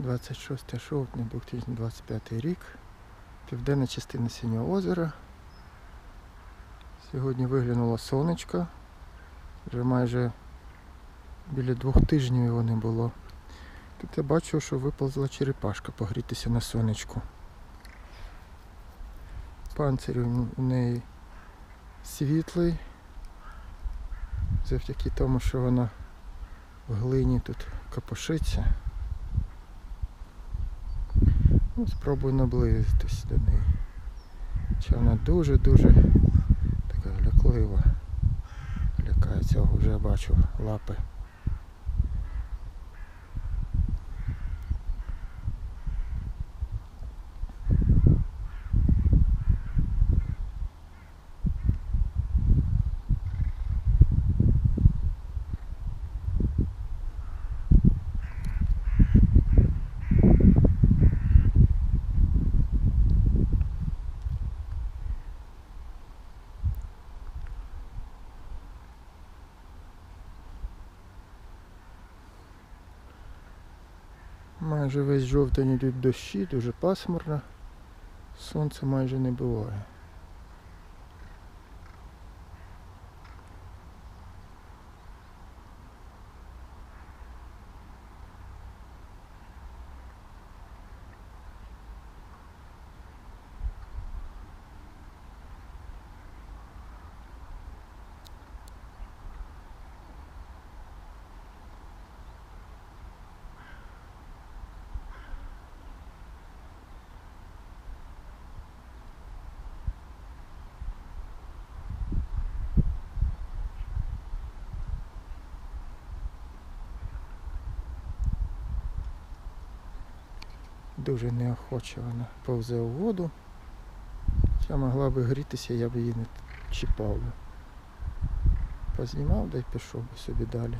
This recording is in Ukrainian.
26 жовтня 2025 рік. Південна частина Синього озера. Сьогодні виглянуло сонечко. Вже майже біля двох тижнів його не було. Тут я бачу, що виповзла черепашка погрітися на сонечку. Панцир у неї світлий. Завдяки тому, що вона в глині тут капошиться. Ну, спробую наблизитись до неї. Чи вона дуже-дуже така ляклива. Лякається, вже бачу лапи. Майже весь жовтень йдуть дощі, дуже пасмурно. Сонця майже не буває. Дуже неохоче вона повзе у воду. Хоча могла би грітися, я б її не чіпав. Познімав да й пішов би собі далі.